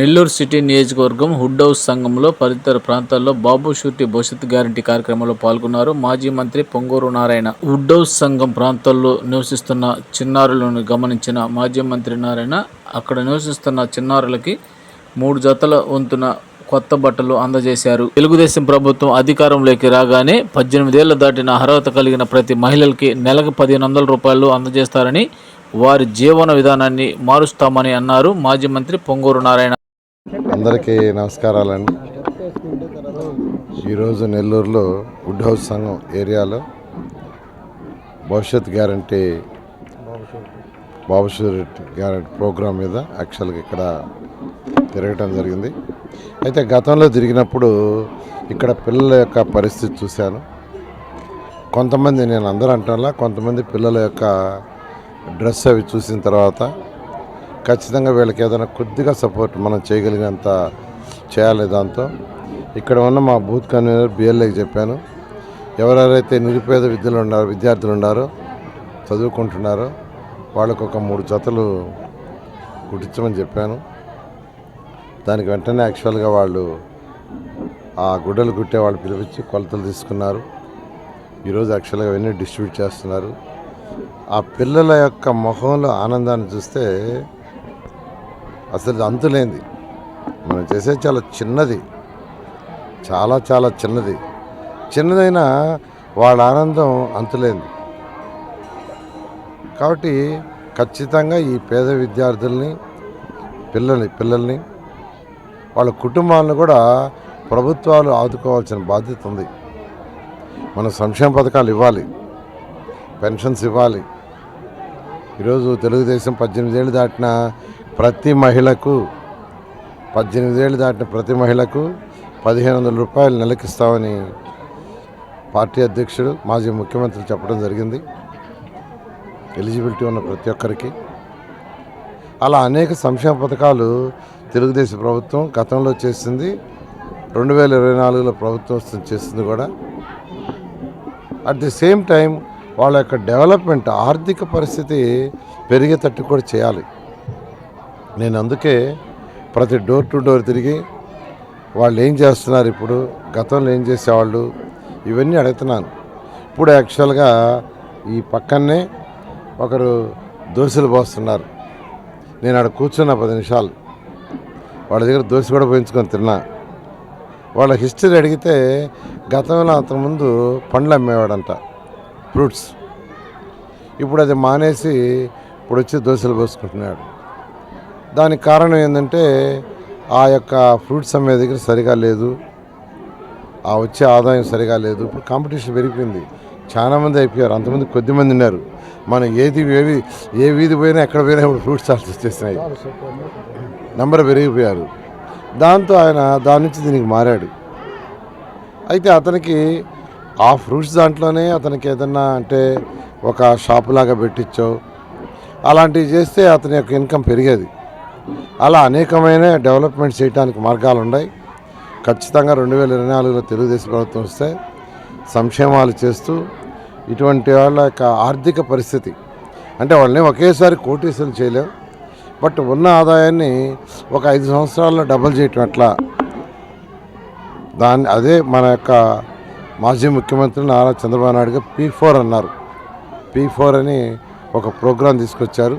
Nellore city నియోజకవర్గం హుడ్ హౌస్ సంఘంలో పరితర ప్రాంతాల్లో బాబు షూరిటీ భవిష్యత్ గ్యారంటీ కార్యక్రమంలో పాల్గొన్నారు. మాజీ మంత్రి పొంగూరు నారాయణ. హుడ్ హౌస్ సంఘం ప్రాంతాల్లో నివసిస్తున్న చిన్నారులను గమనించిన మాజీ మంత్రి నారాయణ అక్కడ నివసిస్తున్న చిన్నారులకి మూడు జతల వంతున కొత్త బట్టలు అందజేశారు. తెలుగుదేశం ప్రభుత్వం అధికారంలోకి రాగానే పద్దెనిమిదేళ్ళు దాటిన అర్హత కలిగిన ప్రతి మహిళలకి నెలకు పదిహేను వందల రూపాయలు అందజేస్తారని వారి జీవన విధానాన్ని మారుస్తామని అన్నారు మాజీ మంత్రి పొంగూరు నారాయణ. అందరికీ నమస్కారాలండి. ఈరోజు నెల్లూరులో వుడ్ హౌస్ సంఘం ఏరియాలో భవిష్యత్ గ్యారంటీ బాబుషూరి గ్యారంటీ ప్రోగ్రాం మీద యాక్చువల్గా ఇక్కడ తిరగటం జరిగింది. అయితే గతంలో తిరిగినప్పుడు ఇక్కడ పిల్లల యొక్క పరిస్థితి చూశాను. కొంతమంది నేను అందరూ అంటాలా కొంతమంది పిల్లల యొక్క డ్రెస్ అవి చూసిన తర్వాత ఖచ్చితంగా వీళ్ళకి ఏదైనా కొద్దిగా సపోర్ట్ మనం చేయగలిగినంత చేయాలి దాంతో. ఇక్కడ ఉన్న మా బూత్ కన్వీనర్ బిఎల్ఏకి చెప్పాను. ఎవరెవరైతే నిరుపేద విద్యలు ఉన్నారో విద్యార్థులు ఉన్నారో చదువుకుంటున్నారో వాళ్ళకు ఒక మూడు జతలు కుట్టించమని చెప్పాను. దానికి వెంటనే యాక్చువల్గా వాళ్ళు ఆ గుడ్డలు కుట్టే వాళ్ళు పిలిపించి కొలతలు తీసుకున్నారు. ఈరోజు యాక్చువల్గా అవన్నీ డిస్ట్రిబ్యూట్ చేస్తున్నారు. ఆ పిల్లల యొక్క మొహంలో ఆనందాన్ని చూస్తే అసలు అంతులేంది మనం చేసేది చాలా చిన్నది. చాలా చాలా చిన్నది. చిన్నదైనా వాళ్ళ ఆనందం అంతులేంది కాబట్టి ఖచ్చితంగా ఈ పేద విద్యార్థుల్ని పిల్లల్ని పిల్లల్ని వాళ్ళ కుటుంబాలను కూడా ప్రభుత్వాలు ఆదుకోవాల్సిన బాధ్యత ఉంది. మన సంక్షేమ పథకాలు ఇవ్వాలి. పెన్షన్స్ ఇవ్వాలి. ఈరోజు తెలుగుదేశం పద్దెనిమిది ఏళ్ళు దాటిన ప్రతి మహిళకు పద్దెనిమిది ఏళ్ళు దాటిన ప్రతి మహిళకు పదిహేను వందల రూపాయలు నెలకిస్తామని పార్టీ అధ్యక్షుడు మాజీ ముఖ్యమంత్రి చెప్పడం జరిగింది. ఎలిజిబిలిటీ ఉన్న ప్రతి ఒక్కరికి. అలా అనేక సంక్షేమ పథకాలు తెలుగుదేశం ప్రభుత్వం గతంలో చేసింది. రెండు వేల ఇరవై నాలుగులో ప్రభుత్వం చేసింది కూడా. అట్ ది సేమ్ టైం వాళ్ళ యొక్క డెవలప్మెంట్ ఆర్థిక పరిస్థితి పెరిగేటట్టు కూడా చేయాలి. నేను అందుకే ప్రతి డోర్ టు డోర్ తిరిగి వాళ్ళు ఏం చేస్తున్నారు ఇప్పుడు గతంలో ఏం చేసేవాళ్ళు ఇవన్నీ అడుగుతున్నాను. ఇప్పుడు యాక్చువల్గా ఈ పక్కనే ఒకరు దోశలు పోస్తున్నారు. నేను ఆడ కూర్చున్న పది నిమిషాలు. వాళ్ళ దగ్గర దోశ కూడా పోయించుకొని తిన్నా. వాళ్ళ హిస్టరీ అడిగితే గతంలో అంతకుముందు పండ్లు అమ్మేవాడంట ఫ్రూట్స్. ఇప్పుడు అది మానేసి ఇప్పుడు వచ్చి దోశలు పోసుకుంటున్నాడు. దానికి కారణం ఏంటంటే ఆ యొక్క ఫ్రూట్స్ అమ్మే దగ్గర సరిగా లేదు. ఆ వచ్చే ఆదాయం సరిగా లేదు. ఇప్పుడు కాంపిటీషన్ పెరిగిపోయింది. చాలామంది అయిపోయారు. అంతమంది కొద్దిమంది ఉన్నారు. మనం ఏది ఏవి ఏ వీధి పోయినా ఎక్కడ పోయినా ఇప్పుడు ఫ్రూట్ స్టాల్స్ వచ్చేసినాయి. నెంబర్ పెరిగిపోయారు. దాంతో ఆయన దాని నుంచి దీనికి మారాడు. అయితే అతనికి ఆ ఫ్రూట్స్ దాంట్లోనే అతనికి ఏదన్నా అంటే ఒక షాపు లాగా పెట్టించో అలాంటివి చేస్తే అతని యొక్క ఇన్కమ్ పెరిగేది. అలా అనేకమైన డెవలప్మెంట్ చేయడానికి మార్గాలు ఉన్నాయి ఖచ్చితంగా రెండు వేల ఇరవై నాలుగులో తెలుగుదేశం ప్రభుత్వం వస్తే సంక్షేమాలు చేస్తూ ఇటువంటి వాళ్ళ యొక్క ఆర్థిక పరిస్థితి అంటే వాళ్ళని ఒకేసారి కోటీసులు చేయలేం. బట్ ఉన్న ఆదాయాన్ని ఒక ఐదు సంవత్సరాల్లో డబుల్ చేయటం ఎట్లా? దాన్ని అదే మన యొక్క మాజీ ముఖ్యమంత్రి నారా చంద్రబాబు నాయుడు గారు పీ ఫోర్ అన్నారు. పీ ఫోర్ అని ఒక ప్రోగ్రాం తీసుకొచ్చారు.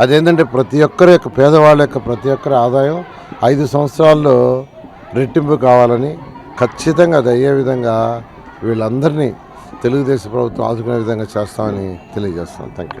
అదేంటంటే ప్రతి ఒక్కరి యొక్క పేదవాళ్ళ యొక్క ప్రతి ఒక్కరి ఆదాయం ఐదు సంవత్సరాల్లో రెట్టింపు కావాలని ఖచ్చితంగా అది అయ్యే విధంగా వీళ్ళందరినీ తెలుగుదేశం ప్రభుత్వం ఆదుకునే విధంగా చేస్తామని తెలియజేస్తున్నాం. Thank you